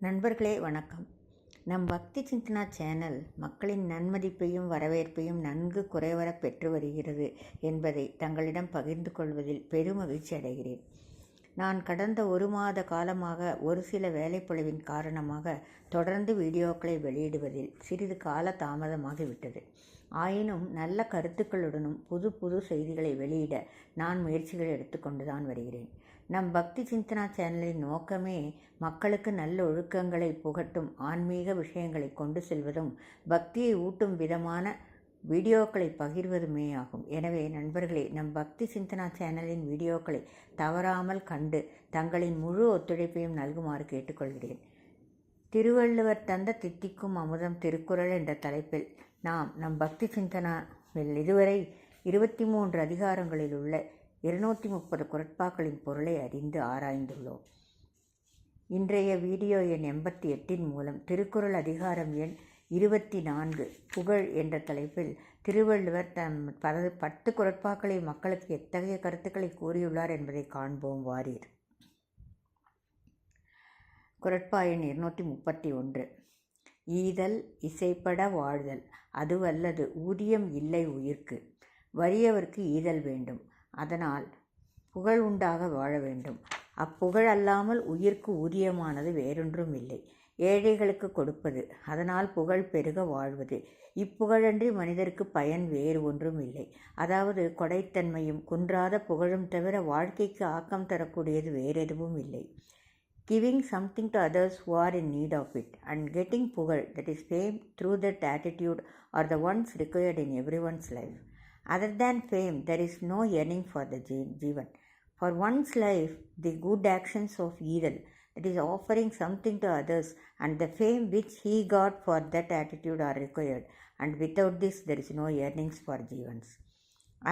நண்பர்களே வணக்கம். நம் பக்தி சிந்தனா சேனல் மக்களின் நன்மதிப்பையும் வரவேற்பையும் நன்கு குறைவர பெற்று வருகிறது என்பதை தங்களிடம் பகிர்ந்து கொள்வதில் பெருமகிழ்ச்சி அடைகிறேன். நான் கடந்த ஒரு மாத காலமாக ஒரு சில வேலைப்பொழிவின் காரணமாக தொடர்ந்து வீடியோக்களை வெளியிடுவதில் சிறிது கால தாமதமாகிவிட்டது ஆயினும் நல்ல கருத்துக்களுடனும் புது புது செய்திகளை வெளியிட நான் முயற்சிகள் எடுத்துக்கொண்டுதான் வருகிறேன். நம் பக்தி சிந்தனா சேனலின் நோக்கமே மக்களுக்கு நல்ல ஒழுக்கங்களை புகட்டும் ஆன்மீக விஷயங்களை கொண்டு செல்வதும் பக்தியை ஊட்டும் விதமான வீடியோக்களை பகிர்வதுமே ஆகும். எனவே நண்பர்களே நம் பக்தி சிந்தனா சேனலின் வீடியோக்களை தவறாமல் கண்டு தங்களின் முழு ஒத்துழைப்பையும் நல்குமாறு கேட்டுக்கொள்கிறேன். திருவள்ளுவர் தந்த தித்திக்கும் அமுதம் திருக்குறள் என்ற தலைப்பில் நாம் நம் பக்தி சிந்தனாவில் இதுவரை இருபத்தி மூன்று அதிகாரங்களில் உள்ள இருநூற்றி முப்பது குரட்பாக்களின் பொருளை அறிந்து ஆராய்ந்துள்ளோம். இன்றைய வீடியோ எண் எண்பத்தி எட்டின் மூலம் திருக்குறள் அதிகாரம் எண் இருபத்தி நான்கு புகழ் என்ற தலைப்பில் திருவள்ளுவர் தம் பல பத்து குரட்பாக்களை மக்களுக்கு எத்தகைய கருத்துக்களை கூறியுள்ளார் என்பதை காண்போம் வாரீர். குரட்பா எண் இருநூற்றி முப்பத்தி ஒன்று. ஈதல் இசைப்பட வாழ்தல். அதுவல்லது ஊதியம் இல்லை உயிர்க்கு. வறியவர்க்கு ஈதல் வேண்டும். அதனால் புகழ் உண்டாக வாழ வேண்டும். அப்புகழ் அல்லாமல் உயிர்க்கு ஊதியமானது வேறொன்றும் இல்லை ஏழைகளுக்கு கொடுப்பது அதனால் புகழ் பெருக வாழ்வது. இப்புகழன்றி மனிதருக்கு பயன் வேறு ஒன்றும் இல்லை அதாவது கொடைத்தன்மையும் குன்றாத புகழும் தவிர வாழ்க்கைக்கு ஆக்கம் தரக்கூடியது வேறெதுவும் இல்லை giving something to others who are in need of it and getting புகழ் that is fame through that attitude are the ones required in every one's life other than fame there is no yearning for the jivan for one's life the good actions of evil that is offering something to others and the fame which he got for that attitude are required and without this there is no yearnings for jivans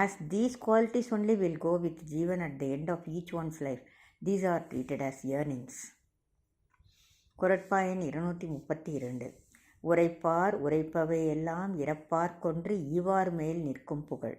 as these qualities only will go with jivan at the end of each one's life these are treated as yearnings குரட்பாயன் இருநூற்றி முப்பத்தி இரண்டு உரைப்பார் உரைப்பவை எல்லாம் இறப்பார் கொன்று ஈவார் மேல் நிற்கும் புகழ்.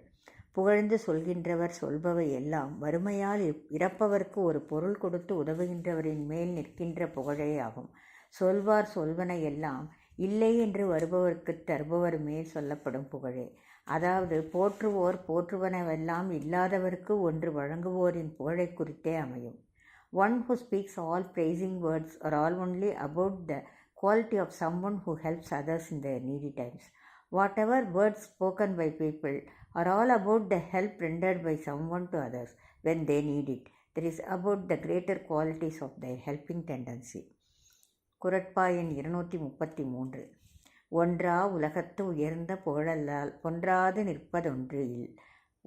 புகழ்ந்து சொல்கின்றவர் சொல்பவை எல்லாம் வறுமையால் இறப்பவர்க்கு ஒரு பொருள் கொடுத்து உதவுகின்றவரின் மேல் நிற்கின்ற புகழே ஆகும். சொல்வார் சொல்வன எல்லாம் இல்லை என்று வருபவர்க்கு தருபவர் மேல் சொல்லப்படும் புகழே. அதாவது போற்றுவோர் போற்றுவனவெல்லாம் இல்லாதவர்க்கு ஒன்று வழங்குவோரின் புகழை குறித்தே அமையும். One who speaks all praising words are all only about the quality of someone who helps others in their needy times. Whatever words spoken by people are all about the help rendered by someone to others when they need it. That is about the greater qualities of their helping tendency. குரட்பாயன் இருநூற்றி முப்பத்தி மூன்று ஒன்றா உலகத்து உயர்ந்த புகழல்லால் பொன்றாது நிற்பதொன்று இல்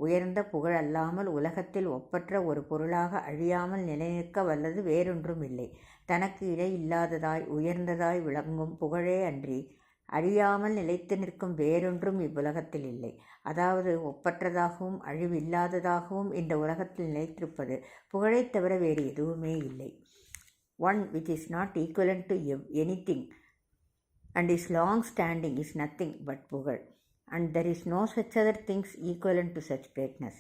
உயர்ந்த புகழ் அல்லாமல் உலகத்தில் ஒப்பற்ற ஒரு பொருளாக அழியாமல் நிலைநிற்க வல்லது வேறொன்றும் இல்லை தனக்கு இடை இல்லாததாய் உயர்ந்ததாய் விளங்கும் புகழே அன்றி அழியாமல் நிலைத்து நிற்கும் வேறொன்றும் இவ்வுலகத்தில் இல்லை. அதாவது ஒப்பற்றதாகவும் அழிவில்லாததாகவும் இந்த உலகத்தில் நிலைத்திருப்பது புகழைத் தவிர வேறு எதுவுமே இல்லை. One which is not equivalent to எவ் anything and is long standing is nothing but புகழ். And there is no such other things equivalent to such greatness.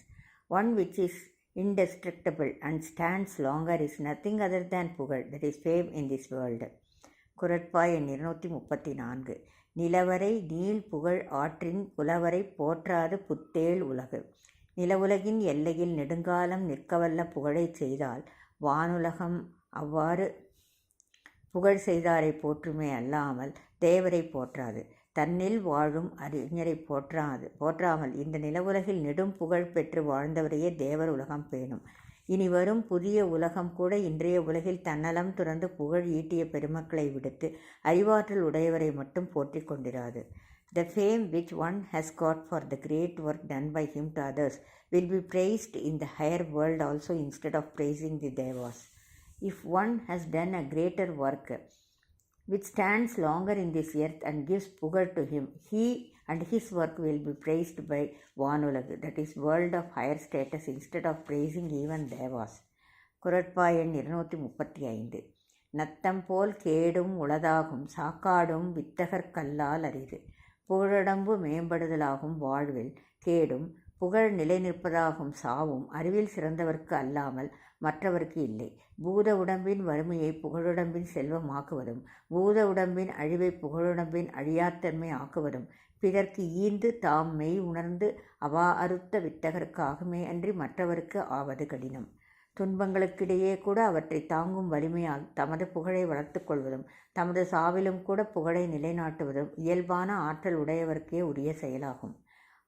One which is indestructible and stands longer is nothing other than புகழ் that is fame in this world. குரட்பாய் எண் இருநூற்றி முப்பத்தி நான்கு நிலவரை நீள் புகழ் ஆற்றின் புலவரை போற்றாது புத்தேள் உலகு நிலவுலகின் எல்லையில் நெடுங்காலம் நிற்கவல்ல புகழை செய்தால் வானுலகம் அவ்வாறு புகழ் செய்தாரை போற்றுமே அல்லாமல் தேவரை போற்றாது தன்னில் வாழும் அறிஞரை போற்றாது போற்றாமல். இந்த நிலவுலகில் நெடும் புகழ் பெற்று வாழ்ந்தவரையே தேவர் உலகம் பேணும். இனி வரும் புதிய உலகம் கூட இன்றைய உலகில் தன்னலம் துறந்து புகழ் ஈட்டிய பெருமக்களை விடுத்து அறிவாற்றல் உடையவரை மட்டும் போற்றிக் கொண்டிராது. The fame which one has got for the great work done by him to others will be praised in the higher world also instead of praising the devas. If one has done a greater work, which stands longer in this earth and gives pugar to him, he and his work will be praised by Vanulag, that is, world of higher status, instead of praising even devas. குரட்பாயன் இருநூற்றி முப்பத்தி ஐந்து நத்தம் போல் கேடும் உளதாகும் சாக்காடும் வித்தகர் கல்லால் அரிது புகழடம்பு மேம்படுதலாகும் வாழ்வில் கேடும் புகழ் நிலை நிற்பதாகும் சாவும் அறிவில் சிறந்தவர்க்கு அல்லாமல் மற்றவர்க்கு இல்லை. பூத உடம்பின் வறுமையை புகழுடம்பின் செல்வமாக்குவதும் பூத உடம்பின் அழிவை புகழுடம்பின் அழியாத்தன்மை ஆக்குவதும் பிறர்க்கு ஈந்து தாம் மெய் உணர்ந்து அவா அறுத்த வித்தகர்க்காகுமே அன்றி மற்றவருக்கு ஆவது கடினம். துன்பங்களுக்கிடையே கூட அவற்றை தாங்கும் வலிமையால் தமது புகழை வளர்த்து கொள்வதும் தமது சாவிலும் கூட புகழை நிலைநாட்டுவதும் இயல்பான ஆற்றல் உடையவருக்கே உரிய செயலாகும்.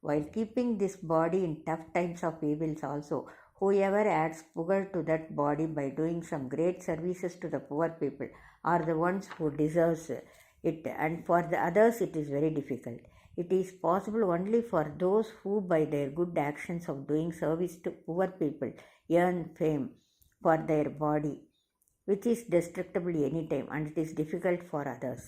While keeping this body in tough times of evils also whoever adds புகழ் to that body by doing some great services to the poor people are the ones who deserves it and for the others it is very difficult. It is possible only for those who by their good actions of doing service to poor people earn fame for their body, which is destructible any time and it is difficult for others.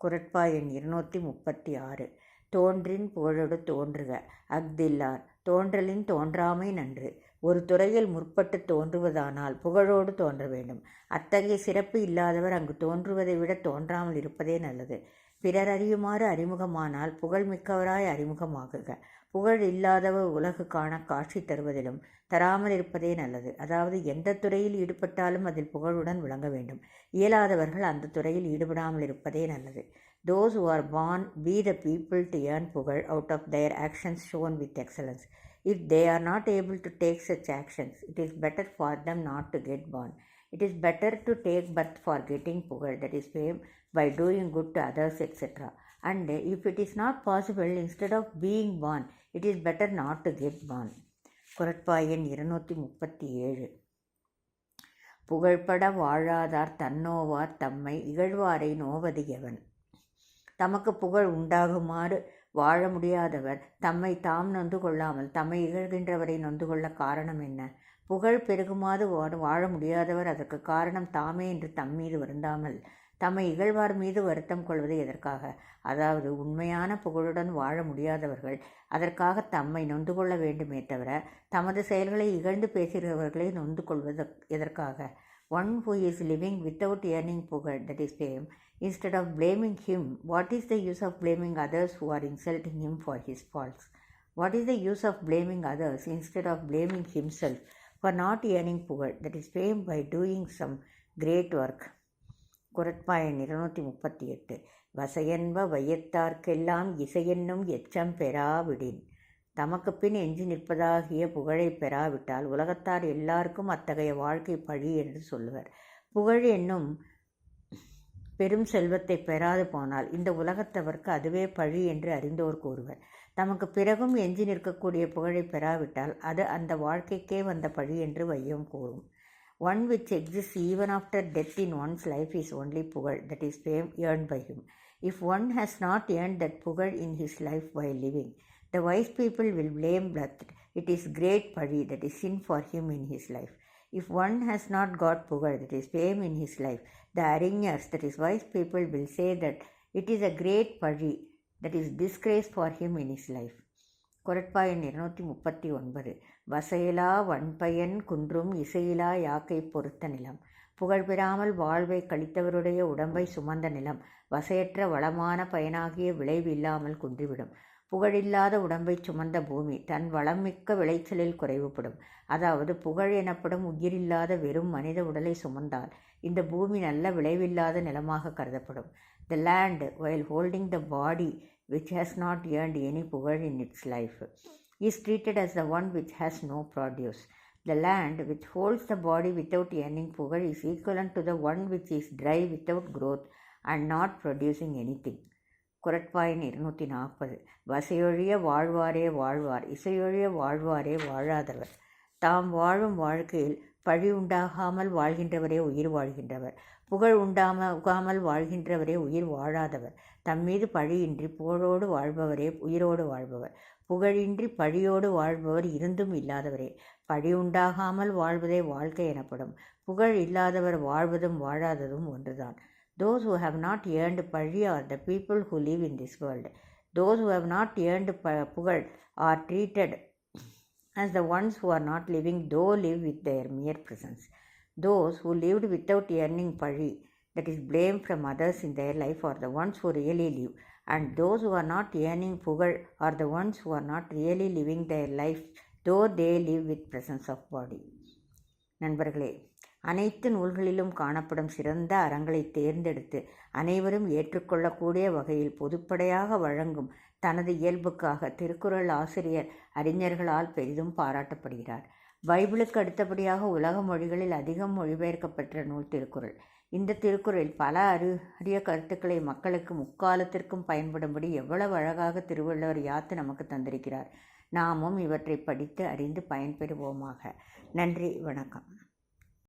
குரட்பா எண் இருநூற்றி முப்பத்தி ஆறு தோன்றின் புகழோடு தோன்றுக. அஃதில்லார் தோன்றலின் தோன்றாமை நன்று. ஒரு துறையில் முற்பட்டு தோன்றுவதானால் புகழோடு தோன்ற வேண்டும். அத்தகைய சிறப்பு இல்லாதவர் அங்கு தோன்றுவதை விட தோன்றாமல் இருப்பதே நல்லது. பிறர் அறியுமாறு அறிமுகமானால் புகழ் மிக்கவராய் அறிமுகமாகுக. புகழ் இல்லாதவர் உலகு காண காட்சி தருவதிலும் தராமல் இருப்பதே நல்லது. அதாவது எந்த துறையில் ஈடுபட்டாலும் அதில் புகழுடன் விளங்க வேண்டும். இயலாதவர்கள் அந்த துறையில் ஈடுபடாமல் இருப்பதே நல்லது. those who are born be the people to earn புகழ் out of their actions shown with excellence if they are not able to take such actions it is better for them not to get born it is better to take birth for getting புகழ் that is fame by doing good to others etc and if it is not possible instead of being born it is better not to get born குரட்பாயன் இருநூற்றி முப்பத்தி ஏழு புகழ்பட வாழாதார் தன்னோவார் தம்மை இகழ்வாரை நோவது எவன் தமக்கு புகழ் உண்டாகுமாறு வாழ முடியாதவர் தம்மை தாம் நொந்து கொள்ளாமல் தம்மை இகழ்கின்றவரை நொந்து கொள்ள காரணம் என்ன? புகழ் பெருகுமாறு வாழ வாழ முடியாதவர் அதற்கு காரணம் தாமே என்று தம் மீது வருந்தாமல் தம்மை இகழ்வார் மீது வருத்தம் கொள்வது எதற்காக? அதாவது உண்மையான புகழுடன் வாழ முடியாதவர்கள் அதற்காக தம்மை நொந்து கொள்ள வேண்டுமே தவிர தமது செயல்களை இகழ்ந்து பேசுகிறவர்களை நொந்து கொள்வது எதற்காக? one who is living without earning புகழ் that is fame instead of blaming him what is the use of blaming others who are insulting him for his faults what is the use of blaming others instead of blaming himself for not earning புகழ் that is fame by doing some great work குரட்பாயன் இருநூற்றி முப்பத்தி எட்டு வசையென்ப வையத்தார்க்கெல்லாம் இசையென்னும் எச்சம் பெறாவிடின் தமக்கு பின் எஞ்சி நிற்பதாகிய புகழை பெறாவிட்டால் உலகத்தார் எல்லாருக்கும் அத்தகைய வாழ்க்கை பழி என்று சொல்லுவர். புகழ் என்னும் பெரும் செல்வத்தை பெறாது போனால் இந்த உலகத்தவர்க்கு அதுவே பழி என்று அறிந்தோர் கூறுவர். தமக்கு பிறகும் எஞ்சி நிற்கக்கூடிய புகழை பெறாவிட்டால் அது அந்த வாழ்க்கைக்கே வந்த பழி என்று வையம் கூறும். One which exist even after death in one's life is only புகழ் that is fame earn by him if one has not earn that புகழ் in his life by living the wise people will blame that it is great பழி that is sin for him in his life If one has not got pugar, that is fame in his life, the அறிஞர்ஸ் that is wise people, will say that it is a great pari, that is disgrace for him in his life. குரட்பாயன் இருநூற்றி முப்பத்தி ஒன்பது. வசையிலா வன்பயன் குன்றும் இசையிலா யாக்கை பொறுத்த நிலம். புகழ் பெறாமல் வாழ்வை கழித்தவருடைய உடம்பை சுமந்த நிலம். வசையற்ற வளமான பயனாகிய விளைவு இல்லாமல் குன்றிவிடும். புகழில்லாத உடம்பை சுமந்த பூமி தன் வளமிக்க விளைச்சலில் குறைவுபடும். அதாவது புகழ் எனப்படும் உயிரில்லாத வெறும் மனித உடலை சுமந்தால் இந்த பூமி நல்ல விளைவில்லாத நிலமாக கருதப்படும். The land while holding the body which has not earned any புகழ் in its life is treated as the one which has no produce the land which holds the body without earning புகழ் is equivalent to the one which is dry without growth and not producing anything குரட்பாயின் இருநூற்றி நாற்பது வசையொழிய வாழ்வாரே வாழ்வார் இசையொழிய வாழ்வாரே வாழாதவர். தாம் வாழும் வாழ்க்கையில் பழி உண்டாகாமல் வாழ்கின்றவரே உயிர் வாழ்கின்றவர். புகழ் உண்டாகாமல் வாழ்கின்றவரே உயிர் வாழாதவர். தம்மீது பழியின்றி புகழோடு வாழ்பவரே உயிரோடு வாழ்பவர். புகழின்றி பழியோடு வாழ்பவர் இருந்தும் இல்லாதவரே. பழி உண்டாகாமல் வாழ்வதே வாழ்க்கை எனப்படும். புகழ் இல்லாதவர் வாழ்வதும் வாழாததும் ஒன்றுதான். Those who have not earned pazhi are the people who live in this world. Those who have not earned pugal are treated as the ones who are not living, though live with their mere presence. Those who lived without earning pazhi, that is blame from others in their life, are the ones who really live, and those who are not earning புகழ் are the ones who are not really living their life though they live with presence of body நண்பர்களே அனைத்து நூல்களிலும் காணப்படும் சிறந்த அறங்களை தேர்ந்தெடுத்து அனைவரும் ஏற்றுக்கொள்ளக்கூடிய வகையில் பொதுப்படையாக வழங்கும் தனது இயல்புக்காக திருக்குறள் ஆசிரியர் அறிஞர்களால் பெரிதும் பாராட்டப்படுகிறார். பைபிளுக்கு அடுத்தபடியாக உலக மொழிகளில் அதிகம் மொழிபெயர்க்கப்பெற்ற நூல் திருக்குறள். இந்த திருக்குறள் பல அரு அரிய கருத்துக்களை மக்களுக்கு முக்காலத்திற்கும் பயன்படும்படி எவ்வளவு அழகாக திருவள்ளுவர் யாத்து நமக்கு தந்திருக்கிறார். நாமும் இவற்றை படித்து அறிந்து பயன்பெறுவோமாக. நன்றி வணக்கம்.